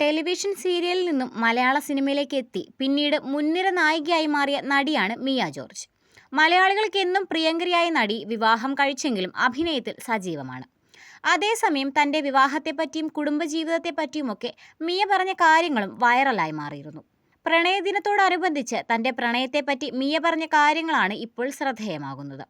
Television സീരിയലിൽ നിന്നും മലയാള സിനിമയിലേക്ക് എത്തി. പിന്നീട് മുൻനിര നായികയായി മാറിയ നടിയാണ് മിയ ജോർജ്. മലയാളികൾക്ക് എന്നും പ്രിയങ്കരിയായ നടി വിവാഹം കഴിച്ചെങ്കിലും അഭിനയത്തിൽ സജീവമാണ്. അതേസമയം തന്റെ വിവാഹത്തെപ്പറ്റിയും കുടുംബജീവിതത്തെപ്പറ്റിയുമൊക്കെ മിയ പറഞ്ഞ കാര്യങ്ങളും വൈറലായി മാറിയിരുന്നു. പ്രണയദിനത്തോടനുബന്ധിച്ച് തന്റെ പ്രണയത്തെപ്പറ്റി മിയ പറഞ്ഞ കാര്യങ്ങളാണ് ഇപ്പോൾ ശ്രദ്ധേയമാകുന്നത്.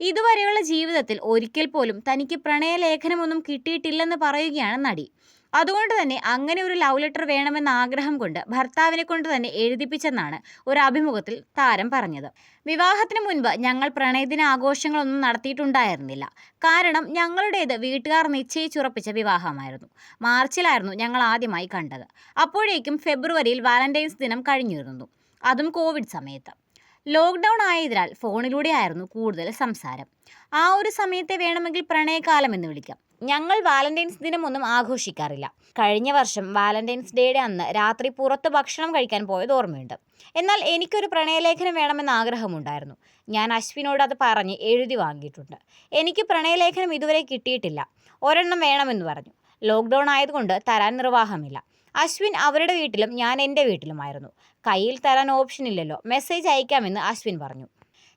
ഇതുവരെയുള്ള ജീവിതത്തിൽ ഒരിക്കൽ പോലും തനിക്ക് പ്രണയലേഖനമൊന്നും കിട്ടിയിട്ടില്ലെന്ന് പറയുകയാണ് നടി. അതുകൊണ്ട് തന്നെ അങ്ങനെ ഒരു ലവ് ലെറ്റർ വേണമെന്ന ആഗ്രഹം കൊണ്ട് ഭർത്താവിനെ കൊണ്ട് തന്നെ എഴുതിപ്പിച്ചെന്നാണ് ഒരു അഭിമുഖത്തിൽ താരം പറഞ്ഞത്. വിവാഹത്തിന് മുൻപ് ഞങ്ങൾ പ്രണയദിന ആഘോഷങ്ങളൊന്നും നടത്തിയിട്ടുണ്ടായിരുന്നില്ല. കാരണം ഞങ്ങളുടേത് വീട്ടുകാർ നിശ്ചയിച്ചുറപ്പിച്ച വിവാഹമായിരുന്നു. മാർച്ചിലായിരുന്നു ഞങ്ങൾ ആദ്യമായി കണ്ടത്. അപ്പോഴേക്കും ഫെബ്രുവരിയിൽ വാലന്റൈൻസ് ദിനം കഴിഞ്ഞിരുന്നു. അതും കോവിഡ് സമയത്ത്. ലോക്ക്ഡൗൺ ആയതിനാൽ ഫോണിലൂടെയായിരുന്നു കൂടുതൽ സംസാരം. ആ ഒരു സമയത്തെ വേണമെങ്കിൽ പ്രണയകാലം എന്ന് വിളിക്കാം. ഞങ്ങൾ വാലന്റൈൻസ് ദിനമൊന്നും ആഘോഷിക്കാറില്ല. കഴിഞ്ഞ വർഷം വാലന്റൈൻസ് ഡേയുടെ അന്ന് രാത്രി പുറത്ത് ഭക്ഷണം കഴിക്കാൻ പോയത് ഓർമ്മയുണ്ട്. എന്നാൽ എനിക്കൊരു പ്രണയലേഖനം വേണമെന്ന് ആഗ്രഹമുണ്ടായിരുന്നു. ഞാൻ അശ്വിനോട് അത് പറഞ്ഞ് എഴുതി വാങ്ങിയിട്ടുണ്ട്. എനിക്ക് പ്രണയലേഖനം ഇതുവരെ കിട്ടിയിട്ടില്ല. ഒരെണ്ണം വേണമെന്ന് പറഞ്ഞു. ലോക്ക്ഡൗൺ ആയതുകൊണ്ട് തരാൻ നിർവാഹമില്ല. അശ്വിൻ അവരുടെ വീട്ടിലും ഞാൻ എന്റെ വീട്ടിലുമായിരുന്നു. കയ്യിൽ തരാൻ ഓപ്ഷൻ ഇല്ലല്ലോ. മെസ്സേജ് അയക്കാമെന്ന് അശ്വിൻ പറഞ്ഞു.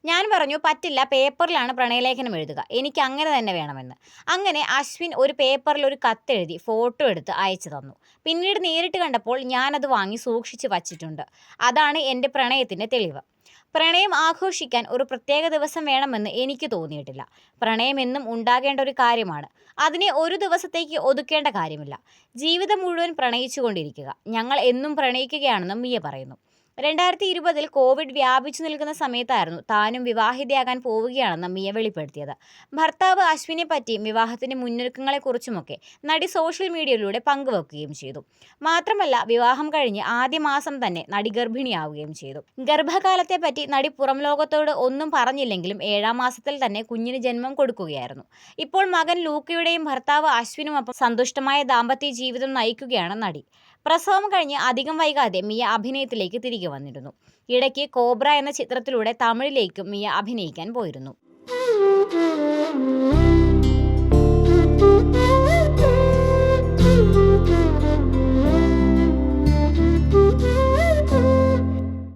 ഞാൻ പറഞ്ഞു പറ്റില്ല പേപ്പറിലാണ് പ്രണയലേഖനം എഴുതുക. എനിക്ക് അങ്ങനെ തന്നെ വേണമെന്ന്. അങ്ങനെ അശ്വിൻ ഒരു പേപ്പറിൽ ഒരു കത്തെഴുതി ഫോട്ടോ എടുത്ത് അയച്ചു തന്നു. പിന്നീട് നേരിട്ട് കണ്ടപ്പോൾ ഞാനത് വാങ്ങി സൂക്ഷിച്ച് വച്ചിട്ടുണ്ട്. അതാണ് എന്റെ പ്രണയത്തിന്റെ തെളിവ്. പ്രണയം ആഘോഷിക്കാൻ ഒരു പ്രത്യേക ദിവസം വേണമെന്ന് എനിക്ക് തോന്നിയിട്ടില്ല. പ്രണയം എന്നും ഉണ്ടാകേണ്ട ഒരു കാര്യമാണ്. അതിനെ ഒരു ദിവസത്തേക്ക് ഒതുക്കേണ്ട കാര്യമില്ല. ജീവിതം മുഴുവൻ പ്രണയിച്ചുകൊണ്ടിരിക്കുക. ഞങ്ങൾ എന്നും പ്രണയിക്കുകയാണെന്നും മിയ പറയുന്നു. രണ്ടായിരത്തി ഇരുപതിൽ കോവിഡ് വ്യാപിച്ചു നിൽക്കുന്ന സമയത്തായിരുന്നു താനും വിവാഹിതയാകാൻ പോവുകയാണെന്ന് മിയ വെളിപ്പെടുത്തിയത്. ഭർത്താവ് അശ്വിനെ പറ്റിയും വിവാഹത്തിന്റെ മുന്നൊരുക്കങ്ങളെക്കുറിച്ചുമൊക്കെ നടി സോഷ്യൽ മീഡിയയിലൂടെ പങ്കുവെക്കുകയും ചെയ്തു. മാത്രമല്ല വിവാഹം കഴിഞ്ഞ് ആദ്യ മാസം തന്നെ നടി ഗർഭിണിയാവുകയും ചെയ്തു. ഗർഭകാലത്തെ പറ്റി നടി പുറം ലോകത്തോട് ഒന്നും പറഞ്ഞില്ലെങ്കിലും ഏഴാം മാസത്തിൽ തന്നെ കുഞ്ഞിന് ജന്മം കൊടുക്കുകയായിരുന്നു. ഇപ്പോൾ മകൻ ലൂക്കയുടെയും ഭർത്താവ് അശ്വിനുമൊപ്പം സന്തുഷ്ടമായ ദാമ്പത്യ ജീവിതം നയിക്കുകയാണ് നടി. പ്രസവം കഴിഞ്ഞ് അധികം വൈകാതെ മിയ അഭിനയത്തിലേക്ക് തിരികെ വന്നിരുന്നു. ഇടയ്ക്ക് കോബ്ര എന്ന ചിത്രത്തിലൂടെ തമിഴിലേക്കും മിയ അഭിനയിക്കാൻ പോയിരുന്നു.